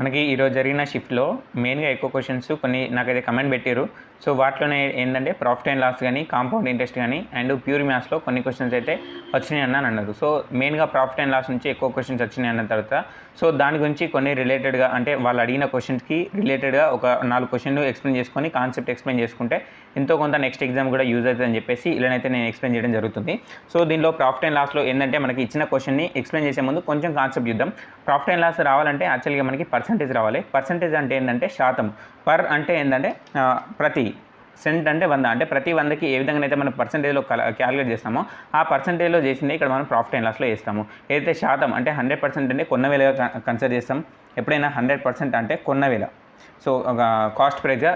మనకి ఈరోజు జరిగిన షిఫ్ట్లో మెయిన్గా ఎక్కువ క్వశ్చన్స్ కొన్ని నాకైతే కమెంట్ పెట్టారు సో వాటిలోనే ఏంటంటే ప్రాఫిట్ అండ్ లాస్ కానీ కాంపౌండ్ ఇంట్రెస్ట్ కానీ అండ్ ప్యూర్ మ్యాథ్స్లో కొన్ని క్వశ్చన్స్ అయితే వచ్చినాయి అన్న అన్నారు. సో మెయిన్గా ప్రాఫిట్ అండ్ లాస్ నుంచి ఎక్కువ క్వశ్చన్స్ వచ్చినాయి అన్న తర్వాత సో దాని గురించి కొన్ని రిలేటెడ్గా అంటే వాళ్ళు అడిగిన క్వశ్చన్స్కి రిలేటెడ్గా ఒక నాలుగు క్వశ్చన్లు ఎక్స్ప్లెయిన్ చేసుకొని కాన్సెప్ట్ ఎక్స్ప్లెయిన్ చేసుకుంటే ఎంతో కొంత నెక్స్ట్ ఎగ్జామ్ కూడా యూజ్ అవుతుందని చెప్పేసి ఇలానైతే నేను ఎక్స్ప్లెయిన్ చేయడం జరుగుతుంది. సో దీనిలో ప్రాఫిట్ అండ్ లాస్లో ఏంటంటే మనకి ఇచ్చిన క్వశ్చన్ని ఎక్స్ప్లెయిన్ చేసే ముందు కొంచెం కాన్సెప్ట్ చూద్దాం. ప్రాఫిట్ అండ్ లాస్ రావాలంటే యాక్చువల్గా మనకి పర్సంటేజ్ రావాలి. పర్సంటేజ్ అంటే ఏంటంటే శాతం. పర్ అంటే ఏంటంటే ప్రతి. సెంట్ అంటే వంద. అంటే ప్రతి వందకి ఏ విధంగా అయితే మనం పర్సంటేజ్లో క్యాలిక్యులేట్ చేస్తామో ఆ పర్సంటేజ్లో చేసింది ఇక్కడ మనం ప్రాఫిట్ అండ్ లాస్లో వేస్తాము ఏదైతే శాతం అంటే హండ్రెడ్ పర్సెంట్ అంటే కొన్న వేలగా కన్సిడర్ చేస్తాం. ఎప్పుడైనా హండ్రెడ్ పర్సెంట్ అంటే కొన్న వేల సో ఒక కాస్ట్ ప్రైజ్గా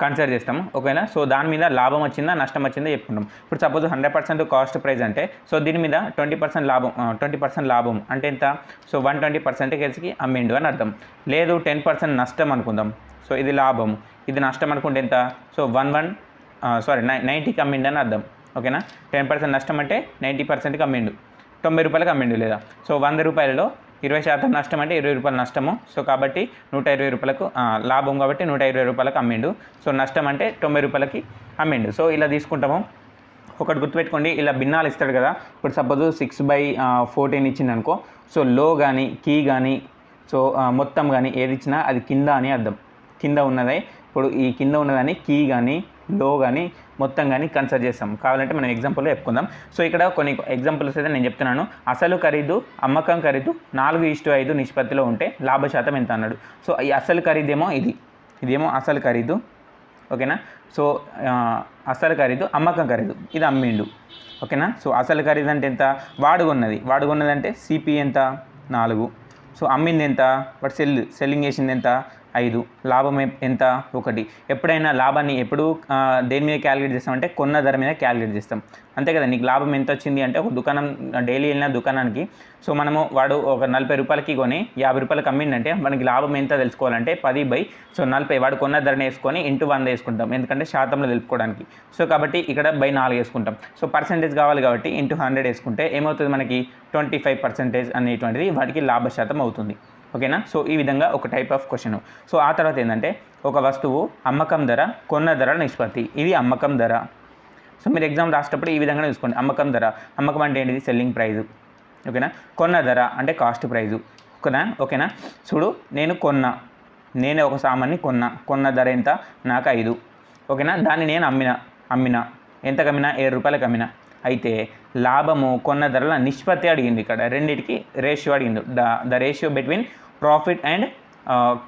కన్సిడర్ చేస్తాము. ఓకేనా సో దాని మీద లాభం వచ్చిందా నష్టం వచ్చిందా చెప్పుకుంటాం. ఇప్పుడు suppose hundred percent cost price అంటే సో దీని మీద ట్వంటీ పర్సెంట్ లాభం ట్వంటీ పర్సెంట్ లాభం అంటే ఎంత? సో వన్ ట్వంటీ పర్సెంటేజ్కి అమ్మిండు అని అర్థం. లేదు టెన్ పర్సెంట్ నష్టం అనుకుందాం. సో ఇది లాభం. ఇది నష్టం అనుకుంటే ఎంత? సో వన్ వన్ సారీ నై నైంటీకి అమ్మిండు అని అర్థం. ఓకేనా? టెన్ పర్సెంట్ నష్టం అంటే నైంటీ పర్సెంట్కి అమ్మిండు. తొంభై రూపాయలకి అమ్మిండు లేదా? సో వంద రూపాయలలో ఇరవై శాతం నష్టం అంటే ఇరవై రూపాయలు నష్టము. సో కాబట్టి నూట ఇరవై రూపాయలకు లాభం కాబట్టి నూట ఇరవై రూపాయలకు అమ్మిండు. సో నష్టం అంటే తొంభై రూపాయలకి అమ్మిండు. సో ఇలా తీసుకుంటాము. ఒకటి గుర్తుపెట్టుకోండి ఇలా భిన్నాలు ఇస్తాడు కదా. ఇప్పుడు సపోజ్ సిక్స్ బై ఫోర్టీన్ ఇచ్చింది అనుకో సో లో కానీ కీ కానీ సో మొత్తం కానీ ఏది ఇచ్చినా అది కింద అని అర్థం. కింద ఉన్నదే. ఇప్పుడు ఈ కింద ఉన్నదాన్ని కీ కానీ లో కానీ మొత్తం కానీ కన్సిడర్ చేస్తాం. కావాలంటే మనం ఎగ్జాంపుల్లో చెప్పుకుందాం. సో ఇక్కడ కొన్ని ఎగ్జాంపుల్స్ అయితే నేను చెప్తున్నాను. అసలు ఖరీదు అమ్మకం ఖరీదు నాలుగు ఇష్టు ఐదు నిష్పత్తిలో ఉంటే లాభ శాతం ఎంత అన్నాడు. సో ఈ అసలు ఖరీదేమో ఇది. ఇదేమో అసలు ఖరీదు. ఓకేనా? సో అసలు ఖరీదు అమ్మకం ఖరీదు. ఇది అమ్మిండు. ఓకేనా? సో అసలు ఖరీదు అంటే ఎంత? వాడుకున్నది. వాడుకున్నది అంటే సిపి ఎంత? నాలుగు. సో అమ్మింది ఎంత? బట్ సెల్ సెల్లింగ్ చేసింది ఎంత? ఐదు. లాభం ఎంత? ఒకటి. ఎప్పుడైనా లాభాన్ని ఎప్పుడు దేని మీద క్యాలిక్యులేట్ చేస్తామంటే కొన్న ధర మీద క్యాలిక్యులేట్ చేస్తాం. అంతే కదా నీకు లాభం ఎంత వచ్చింది అంటే ఒక దుకాణం డైలీ వెళ్ళిన దుకాణానికి. సో మనము వాడు ఒక నలభై రూపాయలకి కొని యాభై రూపాయలకి అమ్మిండంటే మనకి లాభం ఎంత తెలుసుకోవాలంటే పది బై సో నలభై. వాడు కొన్న ధరని వేసుకొని ఇంటూ వంద వేసుకుంటాం. ఎందుకంటే శాతంలో తెలుపుకోవడానికి. సో కాబట్టి ఇక్కడ బై నాలుగు వేసుకుంటాం. సో పర్సెంటేజ్ కావాలి కాబట్టి ఇంటూ హండ్రెడ్ వేసుకుంటే ఏమవుతుంది మనకి? ట్వంటీ ఫైవ్ పర్సెంటేజ్ అనేటువంటిది వాటికి లాభ శాతం అవుతుంది. ఓకేనా? సో ఈ విధంగా ఒక టైప్ ఆఫ్ క్వశ్చన్ సో ఆ తర్వాత ఏంటంటే ఒక వస్తువు అమ్మకం ధర కొన్న ధర నిష్పత్తి. ఇది అమ్మకం ధర. సో మీరు ఎగ్జామ్ రాసేటప్పుడు ఈ విధంగా చూసుకోండి. అమ్మకం ధర. అమ్మకం అంటే ఏంటిది? సెల్లింగ్ ప్రైజు ఓకేనా? కొన్న ధర అంటే కాస్ట్ ప్రైజు ఓకేనా ఓకేనా? చూడు నేను కొన్నా. నేనే ఒక సామాన్ని కొన్నా. కొన్న ధర ఎంత? నాకు ఐదు. ఓకేనా? దాన్ని నేను అమ్మిన. అమ్మిన. ఎంత కమ్మినా? ఏడు రూపాయలకు అమ్మినా. అయితే లాభము కొన్న ధరల నిష్పత్తి అడిగింది ఇక్కడ. రెండింటికి రేషియో అడిగింది. The the ratio between profit and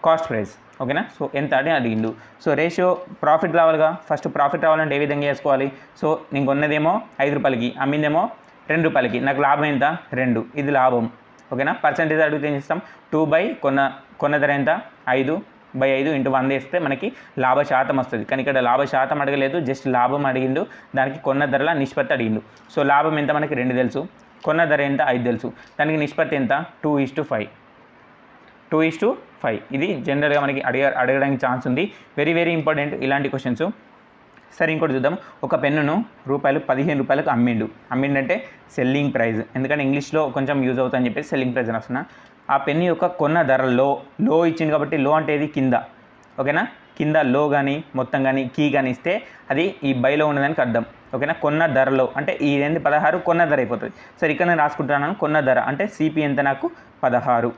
cost price ఓకేనా? సో ఎంత అని అడిగిండు. సో రేషియో ప్రాఫిట్ రావాలిగా ఫస్ట్ ప్రాఫిట్ రావాలంటే ఏ విధంగా చేసుకోవాలి సో నేను కొన్నదేమో ఐదు రూపాయలకి అమ్మిందేమో రెండు రూపాయలకి. నాకు లాభం ఎంత? రెండు. ఇది లాభం. ఓకేనా? పర్సంటేజ్ అడిగితే ఏం చేస్తాం? టూ బై కొన్న కొన్న ధర ఎంత? ఐదు. బై ఐదు ఇంటూ వంద వేస్తే మనకి లాభ శాతం వస్తుంది. కానీ ఇక్కడ లాభ శాతం అడగలేదు జస్ట్ లాభం అడిగిండు దానికి కొన్న ధరల నిష్పత్తి అడిగిండు. సో లాభం ఎంత మనకి? రెండు తెలుసు. కొన్న ధర ఎంత? ఐదు తెలుసు. దానికి నిష్పత్తి ఎంత? Two is to five. Two is to five. ఇది జనరల్గా మనకి అడిగ అడగడానికి ఛాన్స్ ఉంది. వెరీ వెరీ ఇంపార్టెంట్ ఇలాంటి క్వశ్చన్స్ సరే ఇంకోటి చూద్దాం. ఒక పెన్నును రూపాయలు పదిహేను రూపాయలకు అమ్మిండు. అమ్మిండంటే సెల్లింగ్ ప్రైస్ ఎందుకంటే ఇంగ్లీష్లో కొంచెం యూజ్ అవుతుందని చెప్పేసి సెల్లింగ్ ప్రైస్ రాస్తున్నా ఆ పెన్ను యొక్క కొన్న ధర లో లో ఇచ్చింది కాబట్టి లో అంటే ఇది కింద. ఓకేనా? కింద లో కానీ మొత్తం కానీ కీ కానీ ఇస్తే అది ఈ బైలో ఉన్నదానికి అర్థం. ఓకేనా? కొన్న ధరలో అంటే ఈ ఏంది? పదహారు కొన్న ధర అయిపోతుంది. సరే ఇక్కడ నేను రాసుకుంటున్నాను. కొన్న ధర. అంటే సిపి ఎంత నాకు? పదహారు.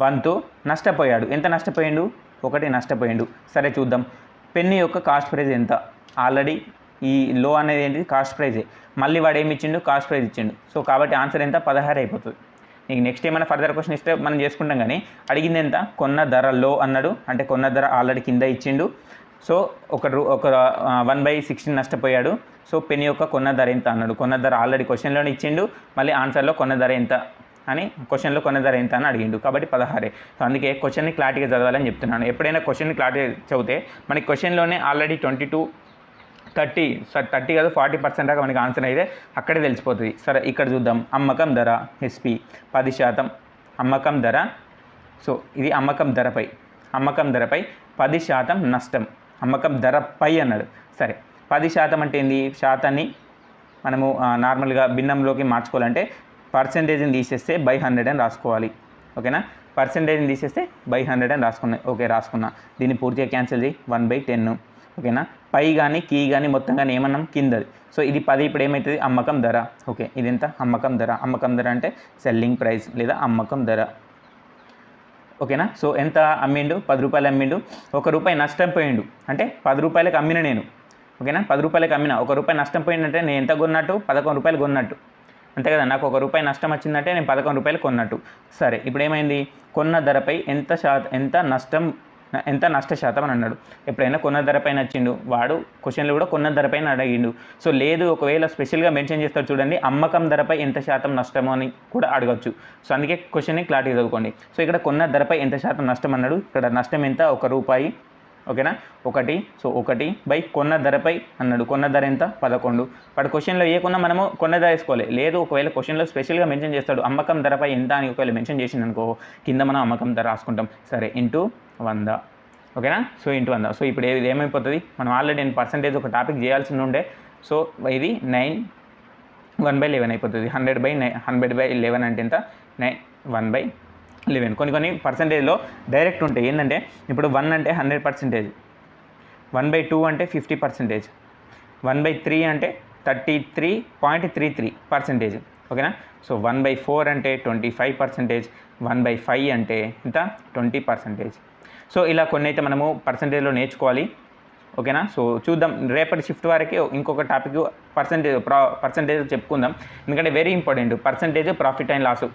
వంతు నష్టపోయాడు. ఎంత నష్టపోయిండు? ఒకటి నష్టపోయిండు. సరే చూద్దాం. పెన్ను యొక్క కాస్ట్ ప్రైస్ ఎంత? ఆల్రెడీ ఈ లో అనేది ఏంటి కాస్ట్ ప్రైజే మళ్ళీ వాడు ఏమి ఇచ్చిండు? కాస్ట్ ప్రైజ్ ఇచ్చిండు. సో కాబట్టి ఆన్సర్ ఎంత? పదహారు అయిపోతుంది. నీకు నెక్స్ట్ ఏమైనా ఫర్దర్ క్వశ్చన్ ఇస్తే మనం చేసుకుంటాం కానీ అడిగింది ఎంత? కొన్న ధర లో అన్నాడు. అంటే కొన్న ధర ఆల్రెడీ కింద ఇచ్చిండు. సో ఒక ఒక వన్ బై సిక్స్టీన్ నష్టపోయాడు. సో పెన్ యొక్క కొన్న ధర ఎంత? అన్నాడు. కొన్న ధర ఆల్రెడీ క్వశ్చన్లోనే ఇచ్చిండు. మళ్ళీ ఆన్సర్లో కొన్న ధర ఎంత? అని క్వశ్చన్లో కొన్న ధర ఎంత అని అడిగిండు. కాబట్టి పదహారే. సో అందుకే క్వశ్చన్ని క్లారిటీగా చదవాలని చెప్తున్నాను. ఎప్పుడైనా క్వశ్చన్ క్లారిటీ చదివితే మనకి క్వశ్చన్లోనే already twenty two thirty sir thirty కాదు ఫార్టీ పర్సెంట్ దాకా మనకి ఆన్సర్ అయితే అక్కడే తెలిసిపోతుంది. సరే ఇక్కడ చూద్దాం. అమ్మకం ధర హెచ్పి పది శాతం అమ్మకం ధర. సో ఇది అమ్మకం ధరపై. అమ్మకం ధరపై పది శాతం నష్టం. అమ్మకం ధరపై అన్నాడు. సరే పది శాతం అంటే ఏంది? శాతాన్ని మనము నార్మల్గా భిన్నంలోకి మార్చుకోవాలంటే పర్సంటేజ్ని తీసేస్తే బై హండ్రెడ్ అని రాసుకోవాలి. ఓకేనా? పర్సంటేజ్ని తీసేస్తే బై హండ్రెడ్ అని రాసుకున్నాయి ఓకే రాసుకున్నా. దీన్ని పూర్తిగా క్యాన్సిల్ చేయి. One by ten. ఓకేనా? పై కానీ కీ కానీ మొత్తం కానీ ఏమన్నాం? కిందది. సో ఇది పది ఇప్పుడు ఏమవుతుంది అమ్మకం ధర. ఓకే ఇది ఎంత అమ్మకం ధర. అమ్మకం ధర అంటే సెల్లింగ్ ప్రైస్ లేదా అమ్మకం ధర. ఓకేనా? సో ఎంత అమ్మిండు? పది రూపాయలు అమ్మిండు. ఒక రూపాయి నష్టం పోయిండు. అంటే పది రూపాయలకు అమ్మిన నేను. ఓకేనా? పది రూపాయలకు అమ్మిన. ఒక రూపాయి నష్టం పోయిందంటే నేను ఎంత కొన్నట్టు? పదకొండు రూపాయలు కొన్నట్టు. అంతే కదా? నాకు ఒక రూపాయి నష్టం వచ్చిందంటే నేను పదకొండు రూపాయలు కొన్నట్టు. సరే ఇప్పుడు ఏమైంది? కొన్న ధరపై ఎంత శాత ఎంత నష్టం ఎంత నష్ట శాతం అని అన్నాడు. ఎప్పుడైనా కొన్న ధరపై నచ్చిండు వాడు క్వశ్చన్లు కూడా కొన్న ధరపైన అడిగిండు. సో లేదు ఒకవేళ స్పెషల్గా మెన్షన్ చేస్తాడు చూడండి అమ్మకం ధరపై ఎంత శాతం నష్టమో అని కూడా అడగచ్చు. సో అందుకే క్వశ్చన్ని క్లారిటీ చదువుకోండి. సో ఇక్కడ కొన్న ధరపై ఎంత శాతం నష్టం అన్నాడు. ఇక్కడ నష్టం ఎంత? ఒక రూపాయి. ఓకేనా? ఒకటి. సో ఒకటి బై కొన్న ధరపై అన్నాడు. కొన్న ధర ఎంత? పదకొండు. వాడు క్వశ్చన్లో ఏ కొన్నా మనము కొన్న ధర వేసుకోవాలి. లేదు ఒకవేళ క్వశ్చన్లో స్పెషల్గా మెన్షన్ చేస్తాడు అమ్మకం ధరపై ఎంత అని ఒకవేళ మెన్షన్ చేసింది అనుకో కింద మనం అమ్మకం ధర రాసుకుంటాం. సరే ఇంటూ వంద. ఓకేనా? సో ఇంటూ వంద. సో ఇప్పుడు ఏది ఏమైపోతుంది? మనం ఆల్రెడీ నేను పర్సంటేజ్ ఒక టాపిక్ చేయాల్సి ఉండే. సో ఇది నైన్ వన్ బై లెవెన్ అయిపోతుంది. Hundred by nine hundred by eleven అంటే ఎంత? Nine one by eleven. కొన్ని కొన్ని పర్సంటేజ్లో డైరెక్ట్ ఉంటాయి. ఏంటంటే ఇప్పుడు వన్ అంటే hundred percentage one by two అంటే fifty percentage one by three అంటే thirty three point three three percentage ఓకేనా? సో వన్ బై ఫోర్ అంటే twenty five percentage one by five అంటే ఇంత ట్వంటీ పర్సెంటేజ్ సో ఇలా కొన్ని అయితే మనము పర్సంటేజ్లో నేర్చుకోవాలి. ఓకేనా? సో చూద్దాం రేపటి షిఫ్ట్ వరకు ఇంకొక టాపిక్ పర్సంటేజ్ ప్రా పర్సంటేజ్ చెప్పుకుందాం. ఎందుకంటే very important percentage profit and loss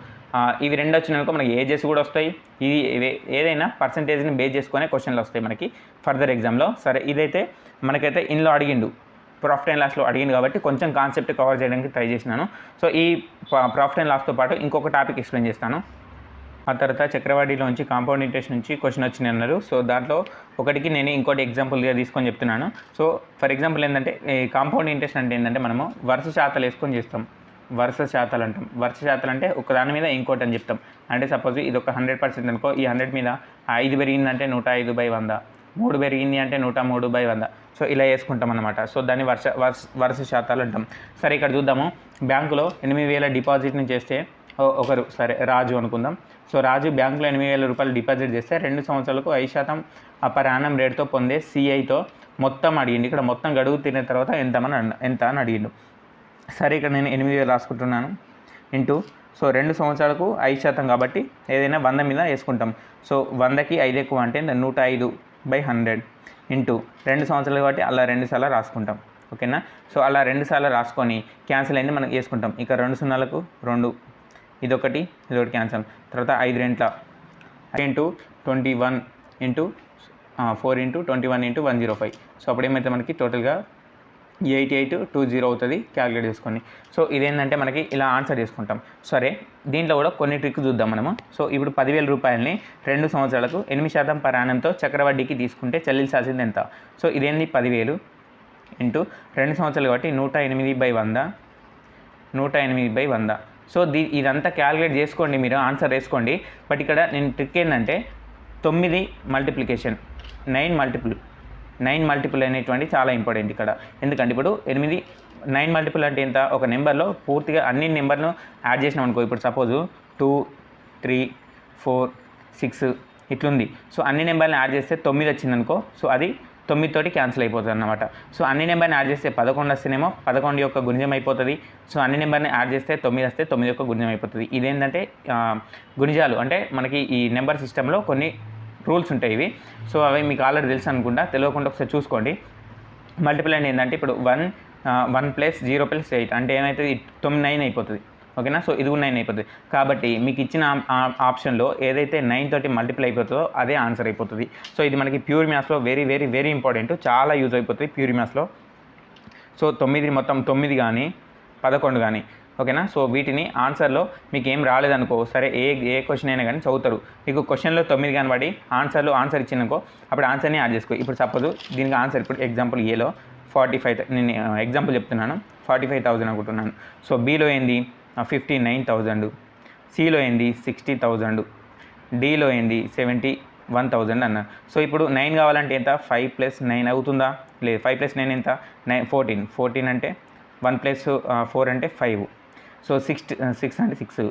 ఇవి రెండు వచ్చినాక మనకి ఏజెస్ కూడా వస్తాయి. ఇది ఏదైనా పర్సంటేజ్ని బేస్ చేసుకునే క్వశ్చన్లు వస్తాయి మనకి. ఫర్దర్ ఎగ్జామ్లో సరే ఇదైతే మనకైతే ఇందులో అడిగిండు. ప్రాఫిట్ అండ్ లాస్లో అడిగింది కాబట్టి కొంచెం కాన్సెప్ట్ కవర్ చేయడానికి ట్రై చేసినాను. సో ఈ ప్రాఫిట్ అండ్ లాస్తో పాటు ఇంకొక టాపిక్ ఎక్స్ప్లెయిన్ చేస్తాను. ఆ తర్వాత చక్రవాడిలోంచి కాంపౌండ్ ఇంట్రెస్ట్ నుంచి క్వశ్చన్ వచ్చింది అన్నారు. సో దాంట్లో ఒకటికి నేను ఇంకోటి ఎగ్జాంపుల్గా తీసుకొని చెప్తున్నాను. సో ఫర్ ఎగ్జాంపుల్ ఏంటంటే కాంపౌండ్ ఇంట్రెస్ట్ అంటే ఏంటంటే మనము వరుస శాతాలు వేసుకొని చేస్తాం. వరుస శాతాలు అంటాం. వరుస శాతాలు అంటే ఒక దాని మీద ఇంకోటి అని చెప్తాం. అంటే సపోజ్ ఇది ఒక హండ్రెడ్ పర్సెంట్ అనుకో ఈ హండ్రెడ్ మీద ఐదు పెరిగిందంటే నూట ఐదు బై వంద. మూడు పెరిగింది అంటే నూట మూడు బై వంద. సో ఇలా వేసుకుంటాం అనమాట సో దాన్ని వర్ష వరుస వరుస శాతాలు అంటాం. సరే ఇక్కడ చూద్దాము. బ్యాంకులో ఎనిమిది వేల డిపాజిట్ని చేస్తే ఒకరు సరే రాజు అనుకుందాం. సో రాజు బ్యాంకులో ఎనిమిది వేల రూపాయలు డిపాజిట్ చేస్తే రెండు సంవత్సరాలకు ఐదు శాతం అపరాణం రేటుతో పొందే సిఐతో మొత్తం అడిగిండు. ఇక్కడ మొత్తం గడువు తిన్న తర్వాత ఎంత అని ఎంత అని అడిగిండు. సరే ఇక్కడ నేను ఎనిమిది వేలు రాసుకుంటున్నాను. ఇంటూ సో రెండు సంవత్సరాలకు ఐదు శాతం కాబట్టి ఏదైనా వంద మీద వేసుకుంటాం. సో వందకి ఐదు ఎక్కువ అంటే నూట ఐదు బై హండ్రెడ్. ఇంటూ రెండు సంవత్సరాలు కాబట్టి అలా రెండు సార్లు రాసుకుంటాం. ఓకేనా? సో అలా రెండు సార్లు రాసుకొని క్యాన్సిల్ అయింది మనం వేసుకుంటాం. ఇక రెండు సున్నాలకు రెండు ఇదొకటి ఇదొకటి క్యాన్సల్ తర్వాత ఐదు రెంట్ల. Into twenty one into four into twenty one into one zero five. So అప్పుడు ఏమైతే మనకి టోటల్గా ఎయిటీ ఎయిట్ టూ జీరో అవుతుంది క్యాలిక్యులేట్ చేసుకొని. సో ఇదేంటంటే మనకి ఇలా ఆన్సర్ చేసుకుంటాం. సరే దీంట్లో కూడా కొన్ని ట్రిక్ చూద్దాం మనము. సో ఇప్పుడు పదివేల రూపాయలని రెండు సంవత్సరాలకు ఎనిమిది శాతం పరాణంతో చక్రవడ్డీకి తీసుకుంటే చెల్లించాల్సింది ఎంత? సో ఇదేంది? పదివేలు ఇంటూ రెండు సంవత్సరాలు కాబట్టి నూట ఎనిమిది బై వంద నూట ఎనిమిది బై వంద. సో దీ ఇదంతా క్యాలిక్యులేట్ చేసుకోండి మీరు ఆన్సర్ వేసుకోండి. బట్ ఇక్కడ నేను ట్రిక్ ఏంటంటే తొమ్మిది multiplication nine multiple nine multiple అనేటువంటి చాలా ఇంపార్టెంట్ ఇక్కడ. ఎందుకంటే ఇప్పుడు ఎనిమిది నైన్ మల్టిపుల్ అంటే ఎంత? ఒక నెంబర్లో పూర్తిగా అన్ని నెంబర్ను యాడ్ చేసినాం అనుకో ఇప్పుడు suppose two three four six ఇట్లుంది. సో అన్ని నెంబర్ని యాడ్ చేస్తే తొమ్మిది వచ్చింది అనుకో సో అది తొమ్మిదితోటి క్యాన్సిల్ అయిపోతుంది అనమాట సో అన్ని నెంబర్ని యాడ్ చేస్తే పదకొండు వస్తేనేమో పదకొండు యొక్క గుణ్యం అయిపోతుంది. సో అన్ని నెంబర్ని యాడ్ చేస్తే తొమ్మిది వస్తే తొమ్మిది యొక్క గుణ్యం అయిపోతుంది. ఇదేంటంటే ఆ, గుణిజాలు. అంటే మనకి ఈ నెంబర్ సిస్టంలో కొన్ని రూల్స్ ఉంటాయి ఇవి. సో అవి మీకు ఆల్రెడీ తెలుసు అనుకుంటా. తెలియకుండా ఒకసారి చూసుకోండి. మల్టిపుల్ అంటే ఏంటంటే ఇప్పుడు one one plus zero plus eight అంటే ఏమైతుంది? తొమ్మిది నైన్ అయిపోతుంది. ఓకేనా? సో ఇది నైన్ అయిపోతుంది. కాబట్టి మీకు ఇచ్చిన ఆ- ఆప్షన్లో ఏదైతే నైన్ తోటి మల్టిపుల్ అయిపోతుందో అదే ఆన్సర్ అయిపోతుంది. సో ఇది మనకి ప్యూర్ మ్యాథ్స్లో వెరీ వెరీ వెరీ ఇంపార్టెంట్ చాలా యూజ్ అయిపోతుంది ప్యూర్ మ్యాథ్స్లో సో తొమ్మిది మొత్తం తొమ్మిది కానీ పదకొండు కానీ ఓకేనా? సో వీటిని ఆన్సర్లో మీకు ఏం రాలేదనుకో సరే ఏ ఏ క్వశ్చన్ అయినా కానీ చదువుతారు. మీకు క్వశ్చన్లో తొమ్మిది కనబడి ఆన్సర్లో ఆన్సర్ ఇచ్చిననుకో అప్పుడు ఆన్సర్ని యాడ్ చేసుకో. ఇప్పుడు సపోజ్ దీనికి ఆన్సర్ ఇప్పుడు ఎగ్జాంపుల్ ఏలో ఫార్టీ ఫైవ్ నేను ఎగ్జాంపుల్ చెప్తున్నాను. ఫార్టీ ఫైవ్ థౌజండ్ అనుకుంటున్నాను. సో బీలో ఏంది? ఫిఫ్టీ నైన్ థౌజండ్ సిలో ఏంది? సిక్స్టీ థౌజండ్ డీలో ఏంది? సెవెంటీ వన్ థౌజండ్ అన్న. సో ఇప్పుడు నైన్ కావాలంటే ఎంత? ఫైవ్ ప్లస్ నైన్ అవుతుందా? లేదు ఫైవ్ ప్లస్ నైన్ ఎంత? నైన్ ఫోర్టీన్ ఫోర్టీన్ అంటే వన్ ప్లస్ ఫోర్ అంటే ఫైవ్ సో సిక్స్ సిక్స్ అంటే సిక్స్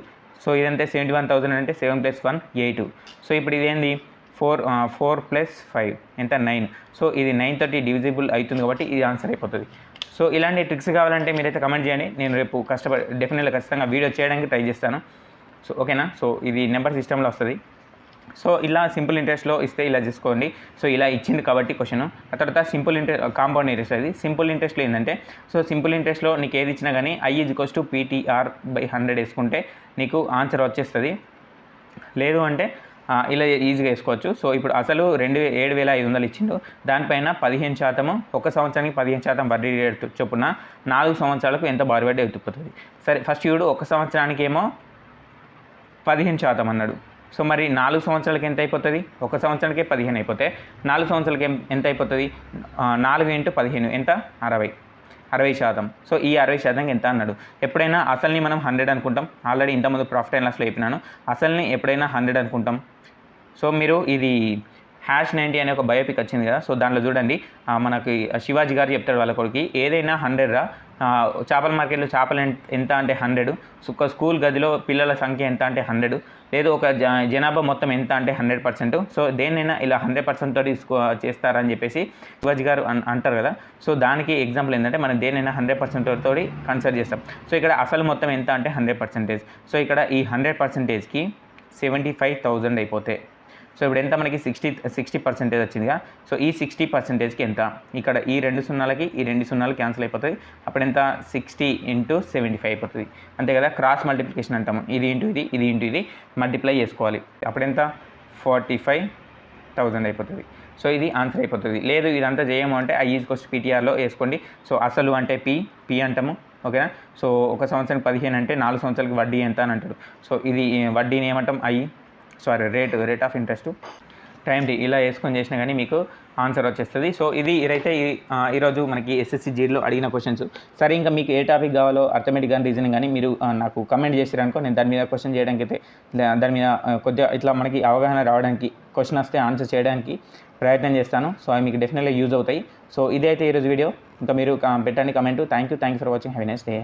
సో ఇదంటే సెవెంటీ వన్ థౌసండ్ అంటే seven plus one eight so ఇప్పుడు ఇదేంది? Four four plus five. ఎంత? నైన్. సో ఇది నైన్ థర్టీ డివిజిబుల్ అవుతుంది కాబట్టి ఇది ఆన్సర్ అయిపోతుంది. సో ఇలాంటి ట్రిక్స్ కావాలంటే మీరైతే కమెంట్ చేయండి. నేను రేపు కష్టపడి డెఫినెట్గా ఖచ్చితంగా వీడియో చేయడానికి ట్రై చేస్తాను. సో ఓకేనా? సో ఇది నెంబర్ సిస్టంలో వస్తుంది. సో ఇలా సింపుల్ ఇంట్రెస్ట్లో ఇస్తే ఇలా చేసుకోండి. సో ఇలా ఇచ్చింది కాబట్టి క్వశ్చన్. ఆ తర్వాత సింపుల్ ఇంట్రెస్ట్ కాంపౌండ్ ఇంట్రెస్ట్ అది. సింపుల్ ఇంట్రెస్ట్లో ఏంటంటే సో సింపుల్ ఇంట్రెస్ట్లో నీకు ఏది ఇచ్చినా కానీ I is equals to PTR by hundred వేసుకుంటే నీకు ఆన్సర్ వచ్చేస్తుంది. లేదు అంటే ఇలా ఈజీగా వేసుకోవచ్చు. సో ఇప్పుడు అసలు రెండు ఏడు వేల ఐదు వందలు ఇచ్చిండు. దానిపైన పదిహేను శాతము ఒక సంవత్సరానికి పదిహేను శాతం వడ్డీ రేటు చొప్పున నాలుగు సంవత్సరాలకు ఎంత బారు వడ్డీ ఎత్తుకుపోతుంది సరే ఫస్ట్ చూడు ఒక సంవత్సరానికి ఏమో పదిహేను శాతం అన్నాడు. సో మరి నాలుగు సంవత్సరాలకి ఎంత అయిపోతుంది? ఒక సంవత్సరానికే పదిహేను అయిపోతే నాలుగు సంవత్సరాలకి ఎంత అయిపోతుంది? నాలుగు ఇంటూ పదిహేను ఎంత? అరవై. అరవై శాతం. సో ఈ అరవై శాతం ఎంత అన్నాడు? ఎప్పుడైనా అసల్ని మనం హండ్రెడ్ అనుకుంటాం. ఆల్రెడీ ఇంతకుముందు ప్రాఫిట్ అండ్ లాస్లో చెప్పినాను. అసల్ని ఎప్పుడైనా హండ్రెడ్ అనుకుంటాం. సో మీరు ఇది హ్యాష్ నైంటీ అనే ఒక బయోపిక్ వచ్చింది కదా. సో దాంట్లో చూడండి. మనకి శివాజీ గారు చెప్తాడు వాళ్ళ కొడుకు ఏదైనా హండ్రెడ్ రా. చేపల మార్కెట్లో చేపలు ఎంత అంటే హండ్రెడ్. ఒక స్కూల్ గదిలో పిల్లల సంఖ్య ఎంత అంటే హండ్రెడ్. లేదు ఒక జ జనాభా మొత్తం ఎంత అంటే హండ్రెడ్ పర్సెంట్. సో దేన్నైనా ఇలా హండ్రెడ్ పర్సెంట్ తోటి చేస్తారని చెప్పేసి శివాజీ గారు అన్- అంటారు కదా. సో దానికి ఎగ్జాంపుల్ ఏంటంటే మనం దేనైనా హండ్రెడ్ పర్సెంట్ తోటి కన్సిడర్ చేస్తాం. సో ఇక్కడ అసలు మొత్తం ఎంత అంటే హండ్రెడ్ పర్సెంటేజ్. సో ఇక్కడ ఈ హండ్రెడ్ పర్సెంటేజ్కి సెవెంటీ ఫైవ్ థౌజండ్ అయిపోతే సో ఇప్పుడు ఎంత మనకి సిక్స్టీ సిక్స్టీ పర్సెంటేజ్ వచ్చిందిగా? సో ఈ సిక్స్టీ పర్సెంటేజ్కి ఎంత? ఇక్కడ ఈ రెండు సున్నాలకి ఈ రెండు సున్నాలు క్యాన్సిల్ అయిపోతుంది అప్పుడు ఎంత? సిక్స్టీ ఇంటూ సెవెంటీ ఫైవ్ అయిపోతుంది. అంతే కదా? క్రాస్ మల్టిప్లికేషన్ అంటాము. ఇది ఇంటూ ఇది ఇది ఇంటూ ఇది. మల్టిప్లై చేసుకోవాలి. అప్పుడు ఎంత? ఫార్టీ ఫైవ్ థౌజండ్ అయిపోతుంది. సో ఇది ఆన్సర్ అయిపోతుంది. లేదు ఇదంతా చేయము అంటే ఐ ఈజ్ కోస్ట్ పీటీఆర్లో వేసుకోండి. సో అసలు అంటే పి పి అంటాము. ఓకేనా? సో ఒక సంవత్సరానికి పదిహేను అంటే నాలుగు సంవత్సరాలకి వడ్డీ ఎంత అని అంటారు సో ఇది వడ్డీని ఏమంటాం? I sorry rate rate of interest time T ఇలా వేసుకొని చేసినా కానీ మీకు ఆన్సర్ వచ్చేస్తుంది. సో ఇది ఇదైతే ఈరోజు మనకి ఎస్ఎస్సి జీడీలో అడిగిన క్వశ్చన్స్ సరే ఇంకా మీకు ఏ టాపిక్ కావాలో అర్థమెటిక్ కానీ రీజనింగ్ కానీ మీరు నాకు కమెంట్ చేసిరనుకో నేను దాని మీద క్వశ్చన్ చేయడానికి అయితే దా- దాని మీద కొద్దిగా ఇట్లా మనకి అవగాహన రావడానికి క్వశ్చన్ వస్తే ఆన్సర్ చేయడానికి ప్రయత్నం చేస్తాను. సో అవి మీకు డెఫినెట్గా యూజ్ అవుతాయి. సో ఇదైతే అయితే ఈరోజు వీడియో ఇంకా మీరు పెట్టండి comment thank you thank you for watching have nice day